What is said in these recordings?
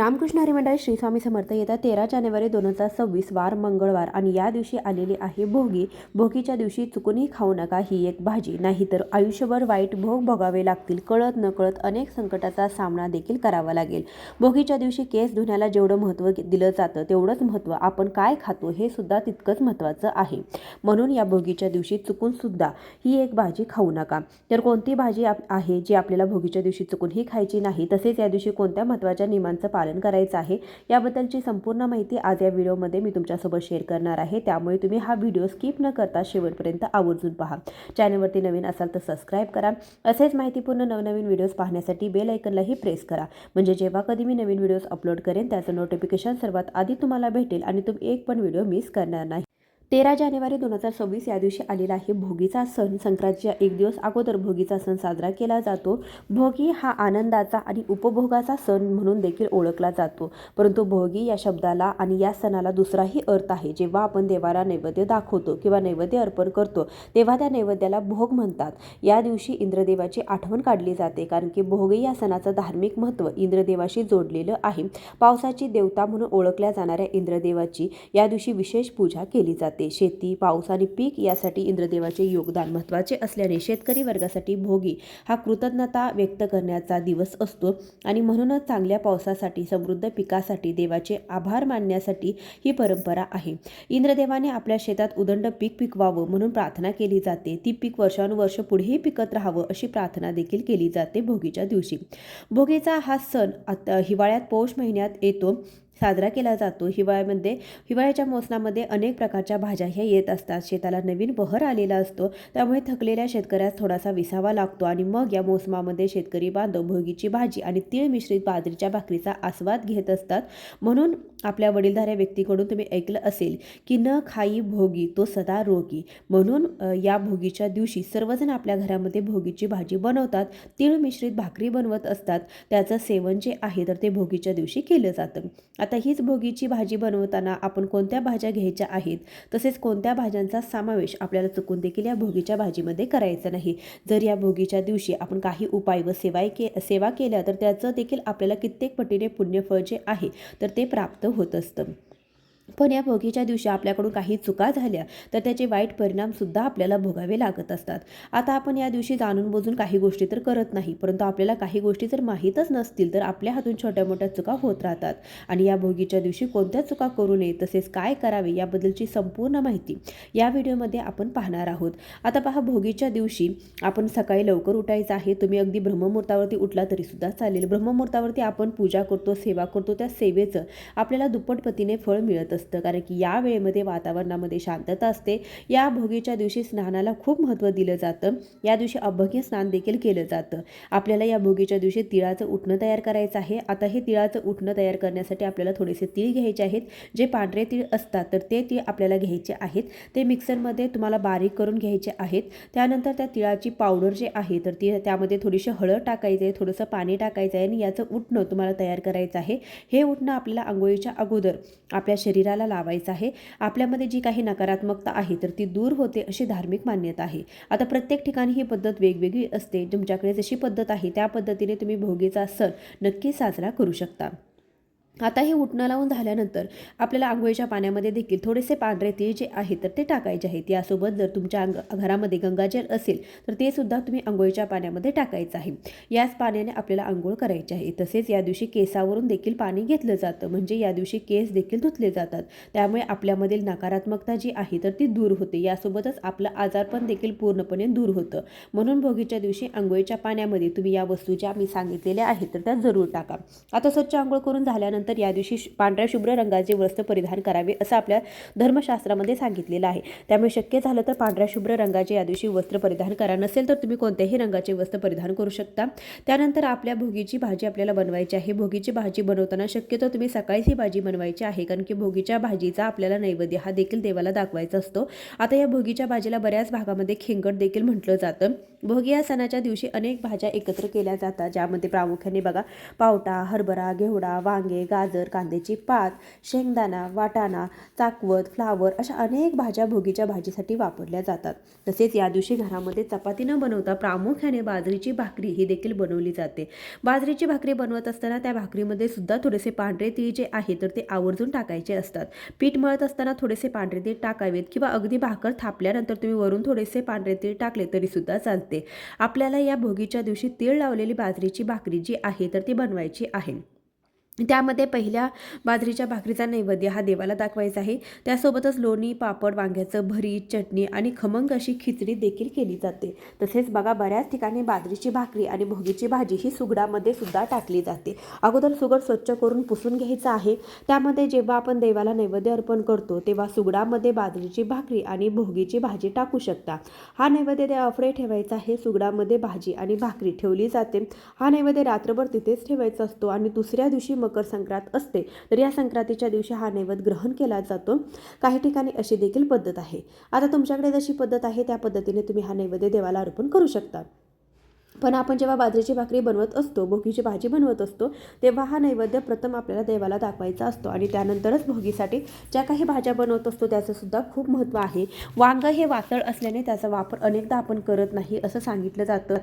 रामकृष्ण हरिमंडळ श्री स्वामी समर्थ येत्या तेरा जानेवारी दोन हजार सव्वीस वार मंगळवार आणि या दिवशी आलेली आहे भोगी. भोगीच्या दिवशी चुकूनही खाऊ नका ही एक भाजी. नाहीतर आयुष्यभर वाईट भोग भोगावे लागतील. कळत नकळत अनेक संकटाचा सामना देखील करावा लागेल. भोगीच्या दिवशी केस धुण्याला जेवढं महत्त्व दिलं जातं तेवढंच महत्त्व आपण काय खातो हे सुद्धा तितकंच महत्त्वाचं आहे. म्हणून या भोगीच्या दिवशी चुकून सुद्धा ही एक भाजी खाऊ नका. तर कोणती भाजी आप आहे जी आपल्याला भोगीच्या दिवशी चुकूनही खायची नाही तसेच या दिवशी कोणत्या महत्त्वाच्या नियमांचं पालन करायचं आहे. याबद्दलची संपूर्ण माहिती आज या व्हिडिओमध्ये मी तुमच्यासोबत शेअर करणार आहे. त्यामुळे तुम्ही हा व्हिडिओ स्किप न करता शेवटपर्यंत आवर्जून पहा. चॅनलवरती नवीन असाल तर सबस्क्राईब करा. असेच माहितीपूर्ण नवनवीन व्हिडिओज पाहण्यासाठी बेल ऐकनलाही प्रेस करा. म्हणजे जेव्हा कधी मी नवीन व्हिडिओज अपलोड करेन त्याचं नोटिफिकेशन सर्वात आधी तुम्हाला भेटेल आणि तुम्ही एक पण व्हिडिओ मिस करणार नाही. तेरा जानेवारी दोन हजार सव्वीस या दिवशी आलेला आहे भोगीचा सण. संक्रांतीच्या एक दिवस अगोदर भोगीचा सण साजरा केला जातो. भोगी हा आनंदाचा आणि उपभोगाचा सण म्हणून देखील ओळखला जातो. परंतु भोगी या शब्दाला आणि या सणाला दुसराही अर्थ आहे. जेव्हा आपण देवाला नैवेद्य दाखवतो किंवा नैवेद्य अर्पण करतो तेव्हा त्या नैवेद्याला भोग म्हणतात. या दिवशी इंद्रदेवाची आठवण काढली जाते कारण की भोगी या सणाचं धार्मिक महत्त्व इंद्रदेवाशी जोडलेलं आहे. पावसाची देवता म्हणून ओळखल्या जाणाऱ्या इंद्रदेवाची या दिवशी विशेष पूजा केली जाते. शेती पाऊस आणि पीक यासाठी इंद्रदेवाचे योगदान महत्त्वाचे असल्याने शेतकरी वर्गासाठी भोगी हा कृतज्ञता व्यक्त करण्याचा दिवस असतो. आणि म्हणूनच चांगल्या पावसासाठी समृद्ध पिकासाठी देवाचे आभार मानण्यासाठी ही परंपरा आहे. इंद्रदेवाने आपल्या शेतात उदंड पीक पिकवावं म्हणून प्रार्थना केली जाते. ती पीक वर्षानुवर्ष पुढेही पिकत राहावं अशी प्रार्थना देखील केली जाते भोगीच्या दिवशी. भोगीचा हा सण आता हिवाळ्यात पौष महिन्यात येतो. साजरा केला जातो. हिवाळ्यामध्ये हिवाळ्याच्या मोसमामध्ये अनेक प्रकारच्या भाज्या ह्या येत असतात. शेताला नवीन बहर आलेला असतो. त्यामुळे थकलेल्या शेतकऱ्यास थोडासा विसावा लागतो आणि मग या मोसमामध्ये शेतकरी बांधव भोगीची भाजी आणि तीळ मिश्रित बाजरीच्या भाकरीचा आस्वाद घेत असतात. म्हणून आपल्या वडीलधाऱ्या व्यक्तीकडून तुम्ही ऐकलं असेल की न खाई भोगी तो सदा रोगी. म्हणून या भोगीच्या दिवशी सर्वजण आपल्या घरामध्ये भोगीची भाजी बनवतात. तीळ मिश्रित भाकरी बनवत असतात. त्याचं सेवन जे आहे तर ते भोगीच्या दिवशी केलं जातं. आता आता हीच भोगीची भाजी बनवताना आपण कोणत्या भाज्या घ्यायच्या आहेत? तसेच कोणत्या भाज्यांचा समावेश आपल्याला चुकून देखील या भोगीच्या भाजीमध्ये करायचा नाही? जर या भोगीच्या दिवशी आपण काही उपाय व सेवा के सेवा केल्या तर त्याचं देखील आपल्याला कित्येक पटीने पुण्यफळ जे आहे तर ते प्राप्त होत असतं. पण या भोगीच्या दिवशी आपल्याकडून काही चुका झाल्या तर त्याचे वाईट परिणामसुद्धा आपल्याला भोगावे लागत असतात. आता आपण या दिवशी जाणून बुजून काही गोष्टी तर करत नाही परंतु आपल्याला काही गोष्टी जर माहीतच नसतील तर आपल्या हातून छोट्या मोठ्या चुका होत राहतात. आणि या भोगीच्या दिवशी कोणत्या चुका करू नये तसेच काय करावे याबद्दलची संपूर्ण माहिती या व्हिडिओमध्ये आपण पाहणार आहोत. आता पहा भोगीच्या दिवशी आपण सकाळी लवकर उठायचं आहे तुम्ही अगदी ब्रह्ममुहूर्तावरती उठला तरीसुद्धा चालेल. ब्रह्ममुहूर्तावरती आपण पूजा करतो सेवा करतो त्या सेवेचं आपल्याला दुप्पट पतीने फळ मिळत असतं कारण की या वेळेमध्ये वातावरणामध्ये शांतता असते. या भोगीच्या दिवशी स्नानाला खूप महत्त्व दिलं जातं. या दिवशी अभ्यंग स्नान देखील केलं जातं. आपल्याला या भोगीच्या दिवशी तिळाचं उठणं तयार करायचं आहे. आता हे तिळाचं उठणं तयार करण्यासाठी आपल्याला थोडेसे तीळ घ्यायचे आहेत. जे पांढरे तीळ असतात तर ते तीळ आपल्याला घ्यायचे आहेत. ते मिक्सरमध्ये तुम्हाला बारीक करून घ्यायचे आहेत. त्यानंतर त्या तिळाची पावडर जे आहे तर ती त्यामध्ये थोडीशी हळद टाकायचं आहे थोडंसं पाणी टाकायचं आहे आणि याचं उठणं तुम्हाला तयार करायचं आहे. हे उठणं आपल्याला आंघोळीच्या अगोदर आपल्या शरीराला लावायचं आहे. आपल्यामध्ये जी काही नकारात्मकता आहे तर ती दूर होते अशी धार्मिक मान्यता आहे. आता प्रत्येक ठिकाणी ही पद्धत वेगवेगळी असते. तुमच्याकडे जशी पद्धत आहे त्या पद्धतीने तुम्ही भोगीचा सण नक्की साजरा करू शकता. आता हे उठणं लावून झाल्यानंतर आपल्याला आंघोळीच्या पाण्यामध्ये देखील थोडेसे पांढरे तीळ जे आहेत तर ते टाकायचे आहेत. यासोबत जर तुमच्या अंग घरामध्ये गंगाजल असेल तर ते सुद्धा तुम्ही आंघोळीच्या पाण्यामध्ये टाकायचं आहे. याच पाण्याने आपल्याला आंघोळ करायची आहे. तसेच या दिवशी केसावरून देखील पाणी घेतलं जातं. म्हणजे या दिवशी केस देखील धुतले जातात. त्यामुळे आपल्यामधील नकारात्मकता जी आहे तर ती दूर होते. यासोबतच आपलं आजारपण देखील पूर्णपणे दूर होतं. म्हणून भोगीच्या दिवशी आंघोळीच्या पाण्यामध्ये तुम्ही या वस्तू ज्या मी सांगितलेल्या आहेत तर त्या जरूर टाका. आता स्वच्छ आंघोळ करून झाल्यानंतर तर या दिवशी पांढऱ्या शुभ्र रंगाचे वस्त्र परिधान करावे असं आपल्या धर्मशास्त्रामध्ये सांगितलेलं आहे. त्यामुळे शक्य झालं तर पांढऱ्या शुभ्र रंगाचे या दिवशी वस्त्र परिधान करा. नसेल तर तुम्ही कोणत्याही रंगाचे वस्त्र परिधान करू शकता. त्यानंतर आपल्या भोगीची भाजी आपल्याला बनवायची आहे. भोगीची भाजी बनवताना शक्यतो तुम्ही सकाळीच ही भाजी बनवायची आहे कारण की भोगीच्या भाजीचा आपल्याला नैवेद्य हा देखील देवाला दाखवायचा असतो. आता या भोगीच्या भाजीला बऱ्याच भागामध्ये खिंगट देखील म्हटलं जातं. भोगी या सणाच्या दिवशी अनेक भाज्या एकत्र केल्या जातात ज्यामध्ये प्रामुख्याने बघा पावटा हरभरा घेवडा वांगे गाजर कांद्याची पात शेंगदाणा वाटाणा चाकवत फ्लावर अशा अनेक भाज्या भोगीच्या भाजीसाठी वापरल्या जातात. तसेच या दिवशी घरामध्ये चपाती न बनवता प्रामुख्याने बाजरीची भाकरी ही देखील बनवली जाते. बाजरीची भाकरी बनवत असताना त्या भाकरीमध्ये सुद्धा थोडेसे पांढरे तीळ जे आहे तर ते आवर्जून टाकायचे असतात. पीठ मळत असताना थोडेसे पांढरे तीळ टाकावेत किंवा अगदी भाकर थापल्यानंतर तुम्ही वरून थोडेसे पांढरे तीळ टाकले तरी सुद्धा चालते. आपल्याला या भोगीच्या दिवशी तीळ लावलेली बाजरीची भाकरी जी आहे तर ती बनवायची आहे. त्यामध्ये पहिल्या बाजरीच्या भाकरीचा नैवेद्य हा देवाला दाखवायचा आहे. त्यासोबतच लोणी पापड वांग्याचं भरीत चटणी आणि खमंग अशी खिचडी देखील केली जाते. तसेच बघा बऱ्याच ठिकाणी बाजरीची भाकरी आणि भोगीची भाजी ही सुगडामध्ये सुद्धा टाकली जाते. अगोदर सुगड स्वच्छ करून पुसून घ्यायचं आहे. त्यामध्ये जेव्हा आपण देवाला नैवेद्य अर्पण करतो तेव्हा सुगडामध्ये बाजरीची भाकरी आणि भोगीची भाजी टाकू शकता. हा नैवेद्य अफडे ठेवायचा आहे. सुगडामध्ये भाजी आणि भाकरी ठेवली जाते. हा नैवेद्य रात्रभर तिथेच ठेवायचा असतो आणि दुसऱ्या दिवशी मग मकर संक्रांत असते तर या संक्रांतीच्या दिवशी हा नैवेद्य ग्रहण केला जातो. काही ठिकाणी अशी देखील पद्धत आहे. आता तुमच्याकडे जशी पद्धत आहे त्या पद्धतीने तुम्ही हा नैवेद्य देवाला अर्पण करू शकता. पण आपण जेव्हा बाजरीची भाकरी बनवत असतो भोगीची भाजी बनवत असतो तेव्हा हा नैवेद्य प्रथम आपल्याला देवाला दाखवायचा असतो. आणि त्यानंतरच भोगीसाठी ज्या काही भाज्या बनवत असतो त्याचं सुद्धा खूप महत्त्व आहे. वांग हे वातळ असल्याने त्याचा वापर अनेकदा आपण करत नाही असं सांगितलं जातं.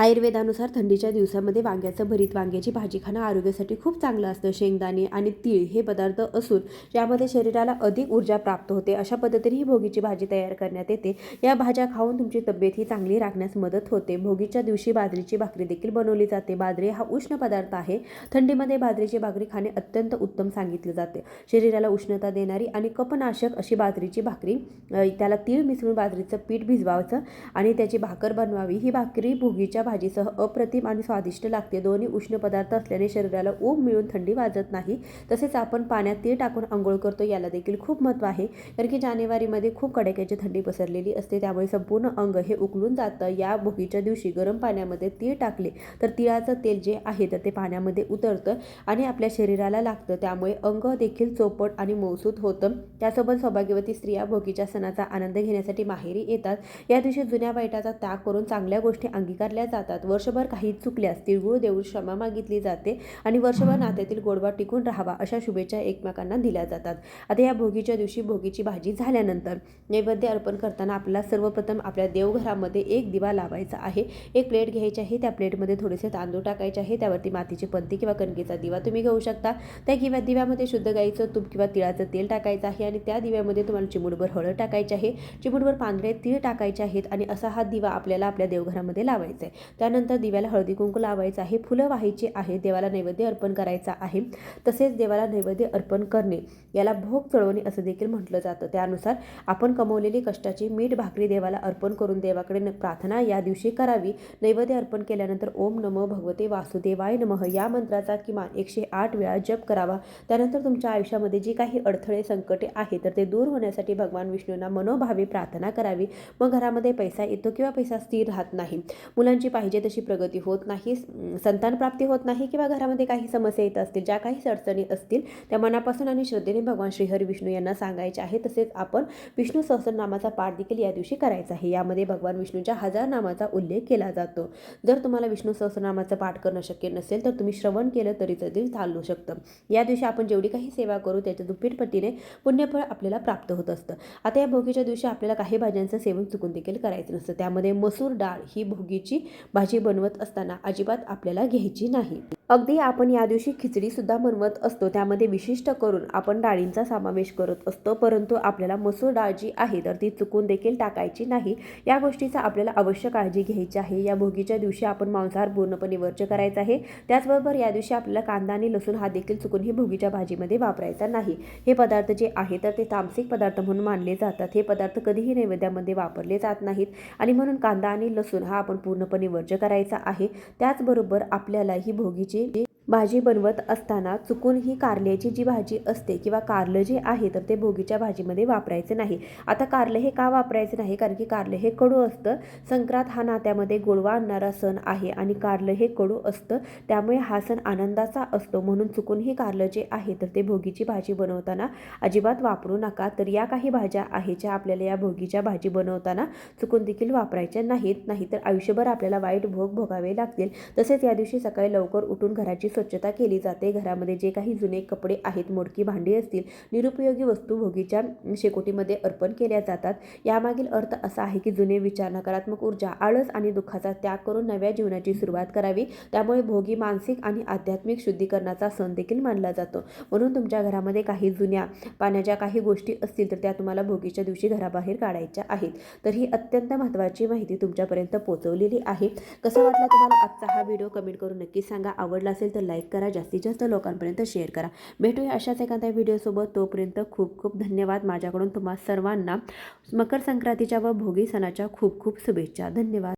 आयुर्वेदानुसार थंडीच्या दिवसामध्ये वांग्याचं भरीत वांग्याची भाजी खाणं आरोग्यासाठी खूप चांगलं असतं. शेंगदाणे आणि तीळ हे पदार्थ असून यामध्ये शरीराला अधिक ऊर्जा प्राप्त होते. अशा पद्धतीने ही भोगीची भाजी तयार करण्यात येते. या भाज्या खाऊन तुमची तब्येत ही चांगली राखण्यास मदत होते. भोगीच्या दिवशी बाजरीची भाकरी देखील बनवली जाते. बाजरी हा उष्ण पदार्थ आहे. थंडीमध्ये बाजरीची भाकरी खाणे अत्यंत उत्तम सांगितले जाते. शरीराला उष्णता देणारी आणि कपनाशक अशी बाजरीची भाकरी त्याला तीळ मिसळून बाजरीचं पीठ भिजवायचं आणि त्याची भाकर बनवावी. ही भाकरी भोगीच्या भाजीसह अप्रतिम आणि स्वादिष्ट लागते. दोन्ही उष्ण पदार्थ असल्याने शरीराला ऊब मिळून थंडी वाजत नाही. तसेच आपण पाण्यात तीळ टाकून आंघोळ करतो याला देखील खूप महत्त्व आहे. कारण की जानेवारीमध्ये खूप कडाक्याची थंडी पसरलेली असते. त्यामुळे संपूर्ण अंग हे उकळून जातं. या भोगीच्या दिवशी गरम पाण्यामध्ये तीळ टाकले तर तिळाचं तेल जे आहे तर ते पाण्यामध्ये उतरतं आणि आपल्या शरीराला लागतं. त्यामुळे अंग देखील चोपट आणि मौसूद होतं. त्यासोबत सौभाग्यवती स्त्रिया भोगीच्या सणाचा आनंद घेण्यासाठी माहेरी येतात. या दिवशी जुन्या वाईटाचा त्याग करून चांगल्या गोष्टी अंगीकारल्या जातात. जातात. वर्षभर काही चुकल्यास तिळगुळ देऊन क्षमा मागितली जाते आणि वर्षभर नात्यातील गोडवा टिकून राहावा अशा शुभेच्छा एकमेकांना दिल्या जातात. आता या भोगीच्या दिवशी भोगीची भाजी झाल्यानंतर नैवेद्य अर्पण करताना आपल्याला सर्वप्रथम आपल्या देवघरामध्ये एक दिवा लावायचा आहे. एक प्लेट घ्यायची आहे त्या प्लेटमध्ये थोडेसे तांदूळ टाकायचे आहे त्यावरती मातीची पंती किंवा कणकेचा दिवा तुम्ही घेऊ शकता. त्या किंवा दिव्यामध्ये शुद्ध गाईचं तूप किंवा तिळाचं तेल टाकायचं आहे आणि त्या दिव्यामध्ये तुम्हाला चिमुडभर हळद टाकायची आहे. चिमुडभर पांढरे तीळ टाकायचे आहेत आणि असा हा दिवा आपल्याला आपल्या देवघरामध्ये लावायचा आहे. त्यानंतर दिव्याला हळदी कुंकू लावायचं आहे. फुलं व्हायची आहे. देवाला नैवेद्य अर्पण करायचा आहे. तसेच देवाला नैवेद्य अर्पण करणे. याला भोग चळवणे असं देखील म्हटलं जातं. त्यानुसार आपण कमवलेली कष्टाची मीठ भाकरी देवाला अर्पण करून देवाकडे प्रार्थना या दिवशी करावी. नैवेद्य अर्पण केल्यानंतर ओम नमो भगवते वासुदेवाय नमः. या मंत्राचा किमान एकशे आठ वेळा जप करावा. त्यानंतर तुमच्या आयुष्यामध्ये जी काही अडथळे संकटे आहे तर ते दूर होण्यासाठी भगवान विष्णूंना मनोभावे प्रार्थना करावी. मग घरामध्ये पैसा येतो किंवा पैसा स्थिर राहत नाही. मुलांची पाहिजे तशी प्रगती होत नाही संतानप्राप्ती संतान प्राप्ती होत नाही किंवा घरामध्ये काही समस्या येत असतील ज्या काही अडचणी असतील त्या मनापासून आणि श्रद्धेने भगवान श्रीहरी विष्णू यांना सांगायचे आहे. तसेच आपण विष्णू सहस्रनामाचा पाठ देखील या दिवशी करायचा आहे. यामध्ये भगवान विष्णूच्या हजार नामाचा उल्लेख केला जातो. जर तुम्हाला विष्णू सहस्रनामाचं पाठ करणं शक्य नसेल तर तुम्ही श्रवण केलं तरी देखील चालू शकतं. या दिवशी आपण जेवढी काही सेवा करू त्याच्या दुप्पट पटीने पुण्यफळ आपल्याला प्राप्त होत असतं. आता या भोगीच्या दिवशी आपल्याला काही भाज्यांचं सेवन चुकून देखील करायचं नसतं. त्यामध्ये मसूर डाळ ही भोगीची भाजी बनवत असताना अजिबात आपल्याला घ्यायची नाही. अगदी आपण या दिवशी खिचडीसुद्धा बनवत असतो. त्यामध्ये विशिष्ट करून आपण डाळींचा समावेश करत असतो. परंतु आपल्याला मसूर डाळ जी आहे तर ती चुकून देखील टाकायची नाही. या गोष्टीचा आपल्याला अवश्य काळजी घ्यायची आहे. या भोगीच्या दिवशी आपण मांसाहार पूर्णपणे वर्ज करायचा आहे. त्याचबरोबर या दिवशी आपल्याला कांदा आणि लसूण हा देखील चुकूनही भोगीच्या भाजीमध्ये वापरायचा नाही. हे पदार्थ जे आहे तर ते तामसिक पदार्थ म्हणून मानले जातात. हे पदार्थ कधीही नैवेद्यामध्ये वापरले जात नाहीत. आणि म्हणून कांदा आणि लसूण हा आपण पूर्णपणे वर्ज करायचा आहे. त्याचबरोबर आपल्याला ही भोगीची pied भाजी बनवत असताना चुकून ही कारल्याची जी भाजी असते किंवा कारलं जे आहे तर ते भोगीच्या भाजीमध्ये वापरायचे नाही. आता कारलं हे का वापरायचे नाही? कारण की कारलं हे कडू असतं. संक्रांत हा नात्यामध्ये गोडवा आणणारा सण आहे आणि कारलं हे कडू असतं. त्यामुळे हा सण आनंदाचा असतो. म्हणून चुकून ही कारलं जे आहे तर ते भोगीची भाजी बनवताना अजिबात वापरू नका. तर या काही भाज्या आहेत ज्या आपल्याला या भोगीच्या भाजी बनवताना चुकून देखील वापरायच्या नाहीत. नाहीतर आयुष्यभर आपल्याला वाईट भोग भोगावे लागतील. तसेच या दिवशी सकाळी लवकर उठून घराची स्वच्छता केली जाते. घरामध्ये जे काही जुने कपडे आहेत मोडकी भांडी असतील निरुपयोगी वस्तू भोगीच्या शेकोटीमध्ये अर्पण केल्या जातात. यामागील अर्थ असा आहे की जुने विचार नकारात्मक ऊर्जा आळस आणि दुःखाचा त्याग करून नव्या जीवनाची सुरुवात करावी. त्यामुळे भोगी मानसिक आणि आध्यात्मिक शुद्धीकरणाचा सण देखील मानला जातो. म्हणून तुमच्या घरामध्ये काही जुन्या पाण्याच्या काही गोष्टी असतील तर त्या तुम्हाला भोगीच्या दिवशी घराबाहेर काढायच्या आहेत. तर ही अत्यंत महत्त्वाची माहिती तुमच्यापर्यंत पोहोचवलेली आहे. कसं वाटला तुम्हाला आजचा हा व्हिडिओ? कमेंट करून नक्की सांगा. आवडला असेल तर तर लाईक करा जास्तीत जास्त लोकांपर्यंत शेअर करा. भेटूया अशाच एखाद्या व्हिडिओसोबत तोपर्यंत खूप खूप धन्यवाद माझ्याकडून तुम्हा सर्वांना. मकर संक्रांतीच्या व भोगी सणाच्या खूप खूप शुभेच्छा. धन्यवाद.